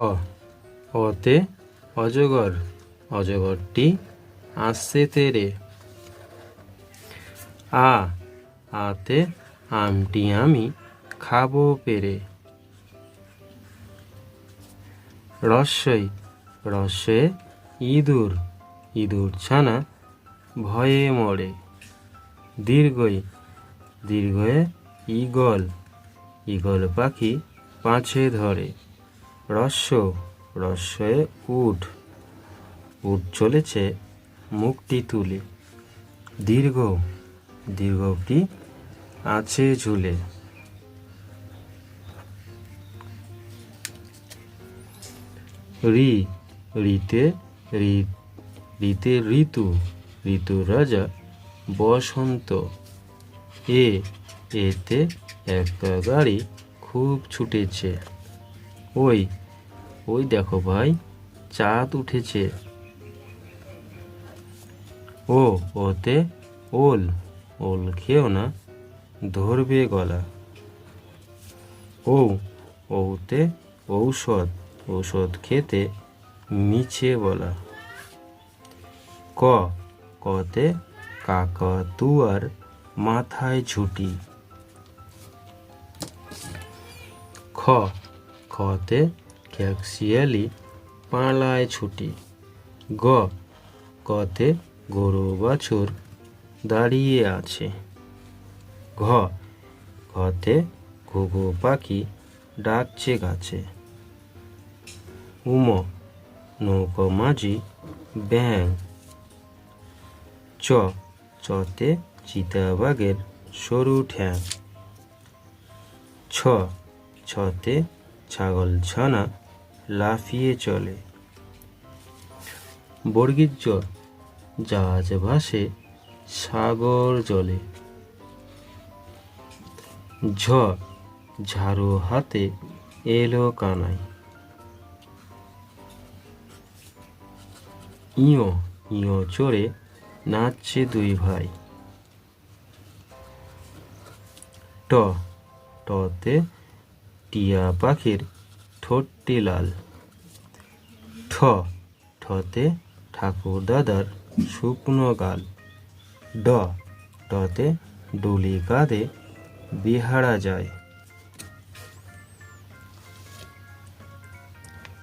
অতে অজগর, অজগরটি আসছে তেরে। আ, আতে আমটি আমি খাব পেরে। রস্যই রস্যে ইঁদুর ইঁদুর ছানা ভয়ে মরে। দীর্ঘই, দীর্ঘয়ে ঈগল ঈগল পাখি পাছে ধরে। রস্য রস্যে উঠ উঠ চলেছে মুখটি তুলে। দীর্ঘ দীর্ঘটি আছে ঝুলে। রি, রিতে রিতে ঋতু ঋতু রাজা বসন্ত। এ, এতে একটা গাড়ি খুব ছুটেছে। ওই ওই দেখো ভাই, চাঁদ উঠেছে। ও, ওতে ওল ওল খেও না, ধরবে গলা। ও, ওতে ঔষধ ঔষধ খেতে মিছে বলা। ক, কতে কাকাতুয়ার মাথায় ছুটি খ খতে ক্যাকশিয়ালি পালায় ছুটি। গ গতে গরু বাছুর দাঁড়িয়ে আছে। ঘ, ঘতে ঘুঘু পাখি ডাকছে গাছে। উম, নৌকো মাঝি ব্যাং চ, চতে চিতাবাঘের সরু ঠ্যাং। ছ, ছতে ছাগল ছানা লাফিয়ে চলে। বর্গীর জ জাহাজ ভাসে সাগর জলে। ঝ ঝাড়ু হাতে এলো কানাই ইয় ইয় চড়ে নাচছে দুই ভাই। ট, টতে টিয়া পাখির ঠোঁটটি লাল। ঠ, ঠতে ঠাকুর দাদার শুকনো গাল। ড ডতে ডুলি কাঁধে বিহারা যায়।